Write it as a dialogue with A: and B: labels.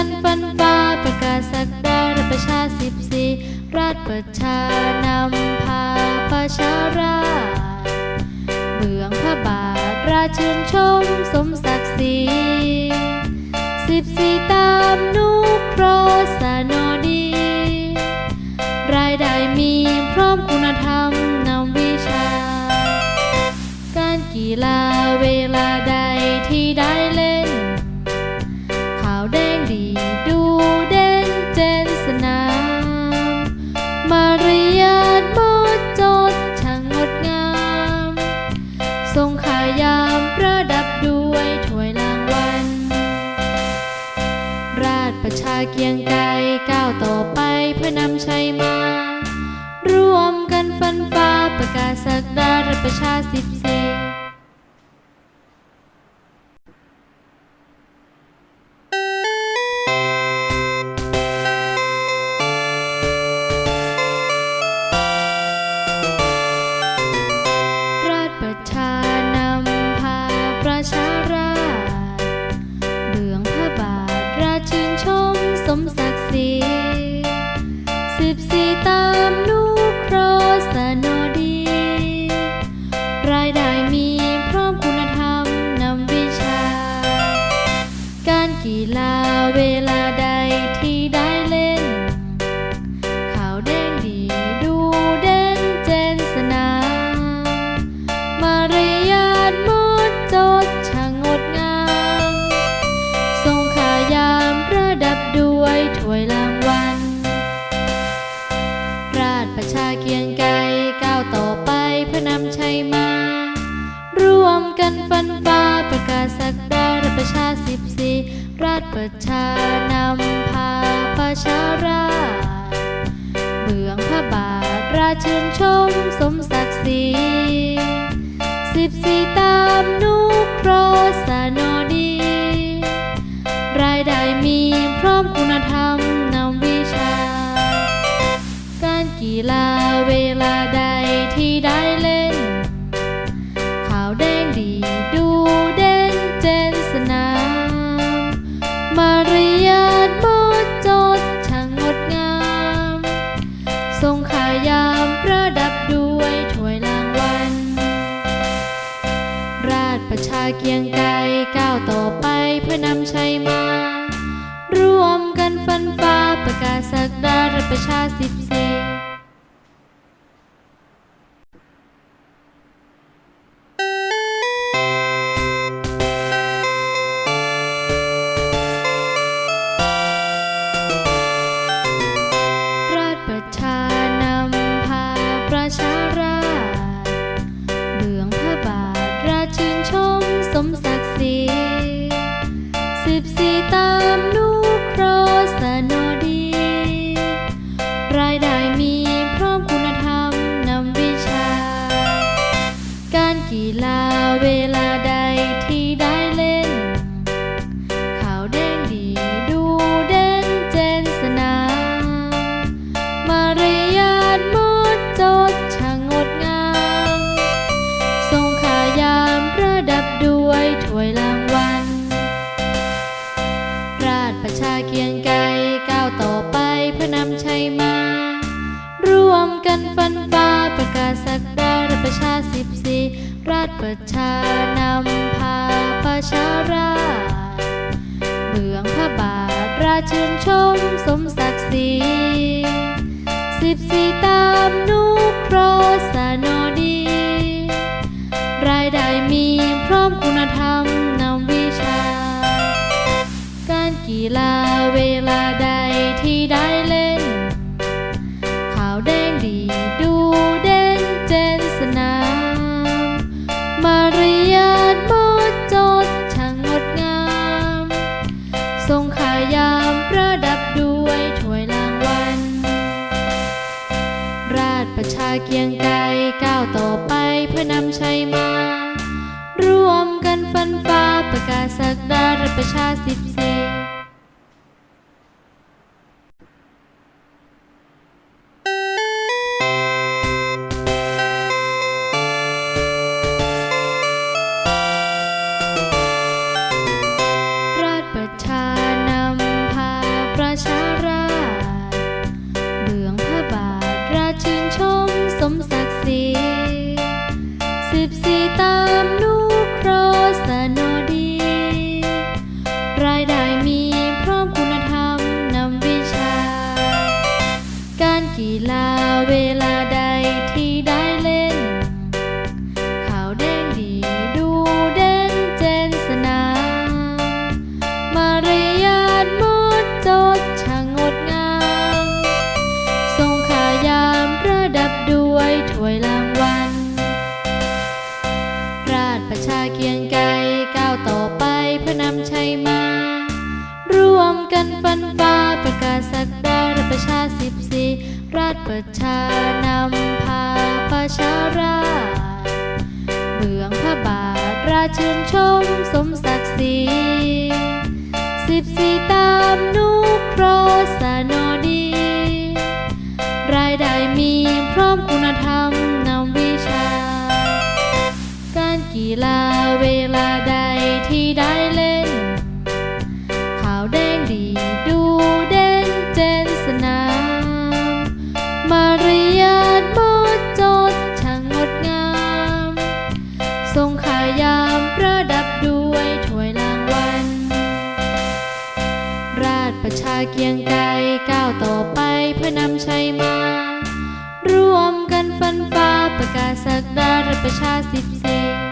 A: กันฟันฟ้าประกาศศักดาประชาสิบสี่ราชประชานำพาประชาราเบื้องพระบาทราชชื่นชมสมศักดิ์ศรีสิบสี่ กีฬาเวลาใดที่ได้เล่นขาวแดงดีดูเด่นเจนสนามมารยาทมดจดช่างงดงามทรงขายามประดับด้วยถ้วยรางวัล ราชประชาเกียงไกรก้าวต่อไปเพื่อนำชัยมา ร่วมกันฟัน ประชานำพาประชาราเบื้องพระบาทราชื่นชมสมศักดิ์ศรีสิบสี่ ชาเกียงไกก้าวต่อไปเพื่อนำชัยมา ร่วมกันฟันฟ้าประกาศสักดาราชประชาสิบสี่ กันฟันฟ้าประกาศสักดาราชประชาสิบสี่ราชประชานำพาประชาราเบื้องพระบาทราชชื่นชมสมศักดิ์ศรีสิบสี่ เกียงไกรก้าวต่อไปเพื่อนำชัยมา ร่วมกันฟันฟ้าประกาศสักดาราชประชาสิทธิ กันฟันฟ้าประกาศสักดาประชาสิบสี่
B: รา
A: ชประชานำพาประชาราเบื้องพระบาทราชชื่นชมสมศักดิ์ศรีสิบสี่ เกียงไกรก้าวต่อไปเพื่อนำชัยมา ร่วมกันฟันฟ้าประกาศสักดาราชประชาสิบสี่